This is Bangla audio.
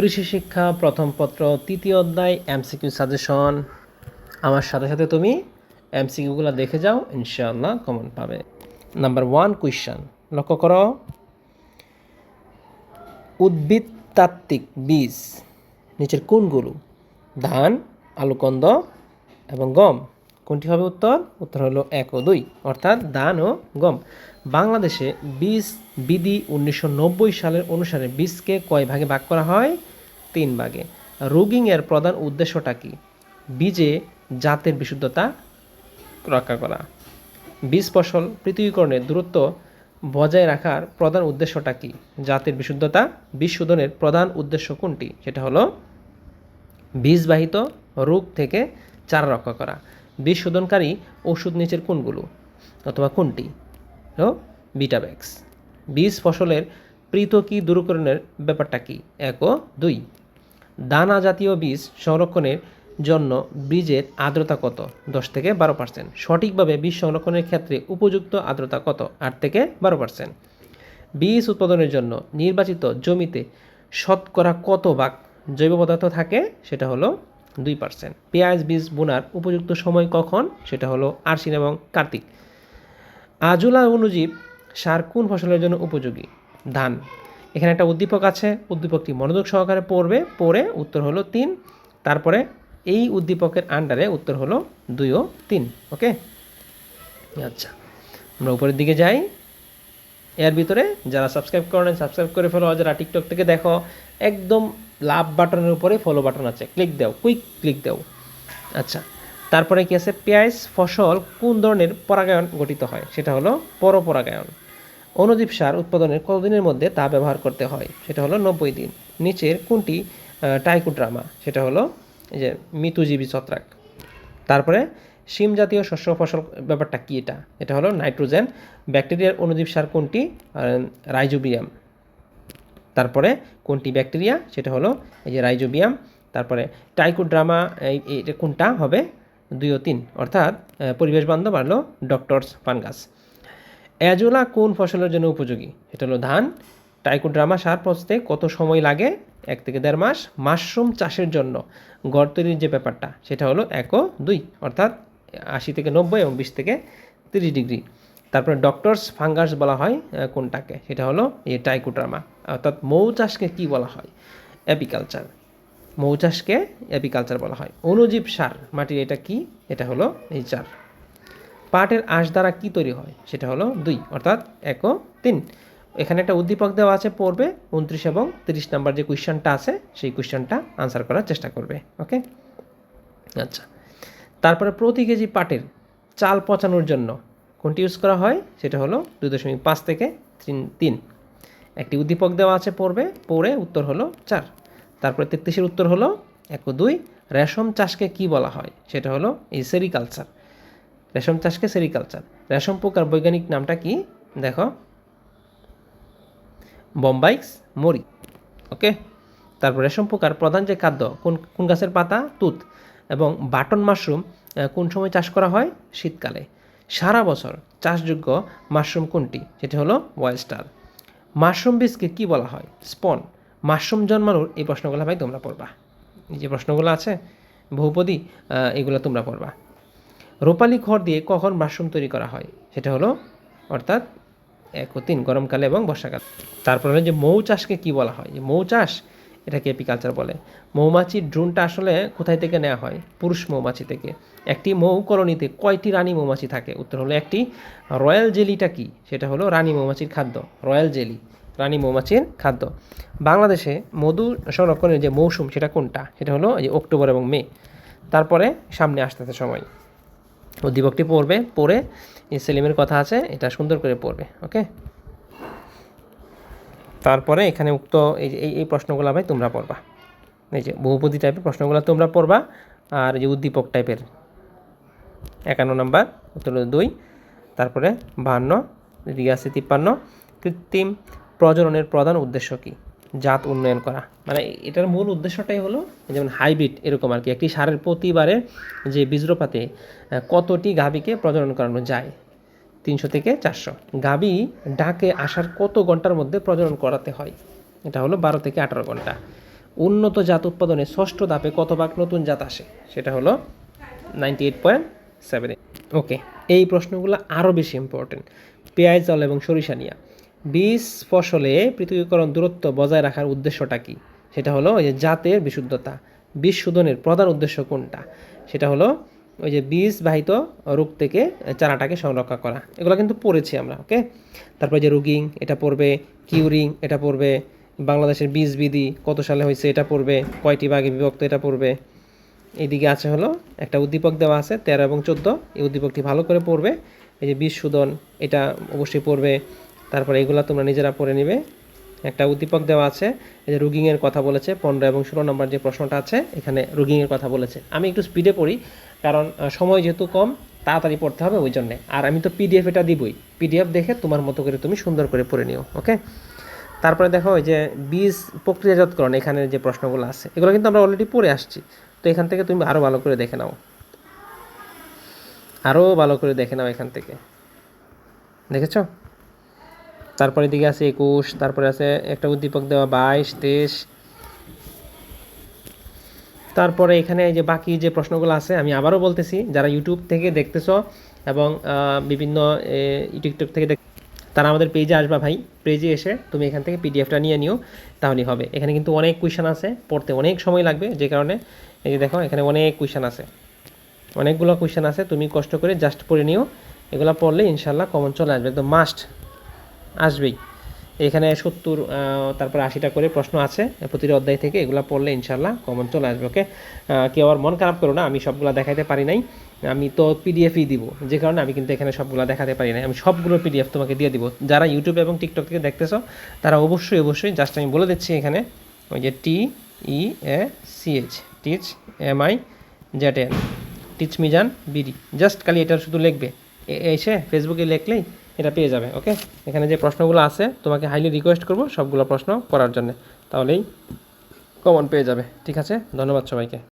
কৃষি শিক্ষা, প্রথম পত্র, তৃতীয় অধ্যায় এমসিকিউ সাজেশন আমার সাথে সাথে তুমি এমসিকিউগুলো দেখে যাও, ইনশাআল্লাহ কমন পাবে। নাম্বার ওয়ান কুয়েশন লক্ষ্য করো। উদ্ভিদতাত্ত্বিক বীজ, নিচের কোনগুলো? ধান আলুকন্দ এবং গম। কোনটি হবে উত্তর? উত্তর হলো এক ও দুই, অর্থাৎ দান ও গম। বাংলাদেশে বীজ বিধি উনিশশো নব্বই সালের অনুসারে বীজকে কয় ভাগে ভাগ করা হয়? তিন ভাগে। রুগিংয়ের প্রধান উদ্দেশ্যটা কি? বীজে জাতের বিশুদ্ধতা রক্ষা করা। বীজ ফসল পৃথিবীকরণের দূরত্ব বজায় রাখার প্রধান উদ্দেশ্যটা কি? জাতের বিশুদ্ধতা বীজ শোধনের প্রধান উদ্দেশ্য কোনটি? সেটা হলো বীজবাহিত রোগ থেকে চারা রক্ষা করা। বীজ শোধনকারী ওষুধ নিচের কোনগুলো? অথবা কোনটি? বিটাব্যাক্স বীজ ফসলের পৃথকী দূরকরণের ব্যাপারটা কি? এক ও দুই। দানা জাতীয় বীজ সংরক্ষণের জন্য বীজের আর্দ্রতা কত? দশ থেকে বারো পার্সেন্ট সঠিকভাবে বীজ সংরক্ষণের ক্ষেত্রে উপযুক্ত আর্দ্রতা কত? আট থেকে বারো পার্সেন্ট বীজ উৎপাদনের জন্য নির্বাচিত জমিতে শতকরা কত ভাগ জৈব পদার্থ থাকে? সেটা হলো দুই পার্সেন্ট। পেঁয়াজ, বীজ, বোনার উপযুক্ত সময় কখন? সেটা হলো আশ্বিন এবং কার্তিক। আজুলা অনুজীব সার কোন ফসলের জন্য উপযোগী? ধান। এখানে একটা উদ্দীপক আছে, উদ্দীপকটি মনোযোগ সহকারে পড়বে, পড়ে উত্তর হলো তিন, তারপরে এই উদ্দীপকের আন্ডারে উত্তর হলো দুই ও তিন, ওকে? আচ্ছা আমরা উপরের দিকে যাই। এর ভিতরে যারা সাবস্ক্রাইব করেন, সাবস্ক্রাইব করে ফেলো, যারা টিকটক থেকে দেখো, একদম লাভ বাটনের উপরে ফলো বাটন আছে। ক্লিক দাও কুইক ক্লিক দাও। আচ্ছা তারপরে কি আছে? পেঁয়াজ ফসল কোন ধরনের পরাগায়ন গঠিত হয়? সেটা হলো পরপরাগায়ন। অনুজীব সার উৎপাদনের কতদিনের মধ্যে তা ব্যবহার করতে হয়? সেটা হলো নব্বই দিন। নিচের কোনটি টাইকোড্রামা? সেটা হলো যে মৃতুজীবী ছত্রাক। তারপরে শিম জাতীয় শস্য ফসল ব্যাপারটা কী এটা? এটা হলো নাইট্রোজেন। ব্যাকটেরিয়ার অনুজীব সার কোনটি? রাইজোবিয়াম। তারপরে কোনটি ব্যাকটেরিয়া? সেটা হলো এই যে রাইজোবিয়াম। তারপরে টাইকোড্রামা এই, এটা কোনটা হবে? দুই ও তিন। অর্থাৎ পরিবেশ বান্ধব আর হলো ডক্টরস ফানগাস অ্যাজোলা কোন ফসলের জন্য উপযোগী? এটা হলো ধান। টাইকোড্রামা সার পচতে কত সময় লাগে? এক থেকে দেড় মাস। মাশরুম চাষের জন্য গড় তৈরির যে ব্যাপারটা, সেটা হলো এক ও দুই। অর্থাৎ আশি থেকে নব্বই এবং বিশ থেকে তিরিশ ডিগ্রি। তারপরে ডক্টরস ফাঙ্গাস বলা হয় কোনটাকে? সেটা হলো এই টাইকোড্রামা অর্থাৎ মৌ চাষকে কী বলা হয়? অ্যাপিকালচার মৌ চাষকে অ্যাপিকালচার বলা হয়। অনুজীব সার, মাটির এটা কি? এটা হলো এই চার পাটের আঁশ দ্বারা কি তৈরি হয়? সেটা হলো দুই, অর্থাৎ এক ও তিন। এখানে একটা উদ্দীপক দেওয়া আছে পড়বে, উনত্রিশ এবং তিরিশ নাম্বার যে কোয়েশ্চনটা আছে, সেই কোয়েশ্চনটা আনসার করার চেষ্টা করবে, ওকে? আচ্ছা। তারপরে প্রতি কেজি পাটের চাল পচানোর জন্য কোনটি ইউজ করা হয়? সেটা হলো দুই দশমিক পাঁচ থেকে তিন একটি উদ্দীপক দেওয়া আছে পড়বে, পড়ে উত্তর হলো চার। তারপরে তেত্রিশের উত্তর হলো এক দুই। রেশম চাষকে কি বলা হয়? সেটা হলো এই সেরিকালচার। রেশম চাষকে সেরিকালচার। রেশম পোকার বৈজ্ঞানিক নামটা কি? দেখো। বম্বাইক্স মরি। ওকে? তারপর রেশম পোকার প্রধান যে খাদ্য, কোন কোন গাছের পাতা? তুত। এবং বাটন মাশরুম কোন সময় চাষ করা হয়? শীতকালে। সারা বছর চাষযোগ্য মাশরুম কোনটি? সেটি হলো ওয়েস্টার মাশরুম বীজকে কি বলা হয়? স্পন। মাশরুম জন্মানোর এই প্রশ্নগুলো ভাই তোমরা পড়বা। এই যে প্রশ্নগুলো আছে, বহুপদী এগুলো তোমরা পড়বা। রূপালী খড় দিয়ে কখন মাশরুম তৈরি করা হয়? সেটা হলো অর্থাৎ এক ও তিন গরমকালে এবং বর্ষাকাল। তারপরে যে মৌ চাষকে কি বলা হয়? যে মৌ চাষ এটাকে এপিকালচার বলে। মৌমাছির ড্রোনটা আসলে কোথায় থেকে নেওয়া হয়? পুরুষ মৌমাছি থেকে। একটি মৌ কলোনিতে কয়টি রানী মৌমাছি থাকে? উত্তর হলো একটি। রয়্যাল জেলিটা কি? সেটা হলো রানী মৌমাছির খাদ্য। রয়্যাল জেলি, রানী মৌমাছির খাদ্য। বাংলাদেশে মধু সংরক্ষণের যে মৌসুম, সেটা কোনটা? সেটা হলো যে অক্টোবর এবং মে। তারপরে সামনে আসতে আসতে সময়। উদ্দীপকটি পড়বে, পড়ে সেলিমের কথা আছে, এটা সুন্দর করে পড়বে ওকে তারপরে এখানে উক্ত এই যে- এই প্রশ্নগুলো ভাই তোমরা পড়বা। এই যে, বহুপদী টাইপের প্রশ্নগুলো তোমরা পড়বা, আর যে উদ্দীপক টাইপের একান্ন নাম্বার, উত্তর দুই, তারপরে বাহান্ন আছে তিপ্পান্ন। কৃত্রিম প্রজননের প্রধান উদ্দেশ্য কী? জাত উন্নয়ন করা। মানে এটার মূল উদ্দেশ্যটাই হলো, যেমন হাইব্রিড এরকম আর কি, একটি সারের প্রতিবারে যে বীজ্রপাতে কতটি গাভীকে প্রজনন করানো যায়? তিনশো থেকে চারশো। গাভী ডাকে আসার কত ঘণ্টার মধ্যে প্রজনন করাতে হয়? এটা হলো বারো থেকে আঠারো ঘণ্টা। উন্নত জাত উৎপাদনে ষষ্ঠ ধাপে কত ভাগ নতুন জাত আসে? সেটা হলো ninety eight point seven okay, এই প্রশ্নগুলো আরও বেশি ইম্পর্টেন্ট পেঁয়াজ জল এবং সরিষা নিয়া। বীজ ফসলে পৃথকীকরণ দূরত্ব বজায় রাখার উদ্দেশ্যটা কি? সেটা হলো ওই যে জাতের বিশুদ্ধতা। বীজ শোধনের প্রধান উদ্দেশ্য কোনটা? সেটা হলো ওই যে বীজ বাহিত রোগ থেকে চারাটাকে সংরক্ষণ করা। এগুলো কিন্তু পড়েছি আমরা, ওকে? তারপরে যে রুগিং, এটা পড়বে কিউরিং, এটা পড়বে বাংলাদেশের বীজ বিধি কত সালে হয়েছে এটা পড়বে, কয়টি ভাগে বিভক্ত এটা পড়বে। এইদিকে আছে হলো একটা উদ্দীপক দেওয়া আছে, তেরো এবং চোদ্দ। এই উদ্দীপকটি ভালো করে পড়বে। এই যে বীজ শোধন, এটা অবশ্যই পড়বে। তারপরে এগুলো তোমরা নিজেরা পড়ে নিবে। একটা উদ্দীপক দেওয়া আছে, এই যে রুগিংয়ের কথা বলেছে, পনেরো এবং ষোলো নম্বর যে প্রশ্নটা আছে, এখানে রুগিংয়ের কথা বলেছে। আমি একটু স্পিডে পড়ি। কারণ সময় যেহেতু কম, তাড়াতাড়ি পড়তে হবে ওই জন্যে। আর আমি তো পিডিএফ এটা দিবই। পিডিএফ দেখে তোমার মতো করে তুমি সুন্দর করে পড়ে নিও ওকে তারপরে দেখো ওই যে বীজ প্রক্রিয়াজাতকরণ, এখানে যে প্রশ্নগুলো আছে, এগুলো কিন্তু আমরা অলরেডি পড়ে আসছি। তো এখান থেকে তুমি আরও ভালো করে দেখে নাও। আরও ভালো করে দেখে নাও এখান থেকে। দেখেছ? তারপরে দিকে আছে একুশ, তারপরে আছে একটা উদ্দীপক দেওয়া বাইশ, তেইশ তারপরে এখানে যে বাকি যে প্রশ্নগুলো আছে, আমি আবারও বলতেছি, যারা ইউটিউব থেকে দেখতেছ এবং বিভিন্ন টিকটক থেকে দেখ, তারা আমাদের পেজে আসবা ভাই পেজে এসে তুমি এখান থেকে পিডিএফটা নিয়ে নিও, তাহলেই হবে। এখানে কিন্তু অনেক কুয়েশন আছে, পড়তে অনেক সময় লাগবে, যে কারণে, এই যে দেখো, এখানে অনেক কুয়েশন আছে। অনেকগুলো কোয়েশ্চেন আছে, তুমি কষ্ট করে জাস্ট পড়ে নিও। এগুলো পড়লে ইনশাল্লাহ কমন চলে আসবে, একদম মাস্ট আসবেই। এখানে সত্তর তারপরে আশিটা করে প্রশ্ন আছে প্রতিটি অধ্যায় থেকে, এগুলো পড়লে ইনশাল্লাহ কমন চলে আসবে ওকে কেউ আর মন খারাপ করো না, আমি সবগুলো দেখাতে পারি নাই, আমি তো পিডিএফই দিব, যে কারণে আমি কিন্তু এখানে সবগুলো দেখাতে পারি নাই, আমি সবগুলো পিডিএফ তোমাকে দিয়ে দিব। যারা ইউটিউব এবং টিকটক থেকে দেখতেছো, তারা অবশ্যই অবশ্যই জাস্ট আমি বলে দিচ্ছি এখানে, ওই যে T E A C H teach M I Z N teach Mizan BD just খালি এটা শুধু লিখবে এসে ফেসবুকে লিখলেই এটা পেয়ে যাবে ওকে এখানে যে প্রশ্নগুলো আছে, তোমাকে হাইলি রিকোয়েস্ট করব সবগুলো প্রশ্ন করার জন্য। তাহলেই কমন পেয়ে যাবে, ঠিক আছে? ধন্যবাদ সবাইকে।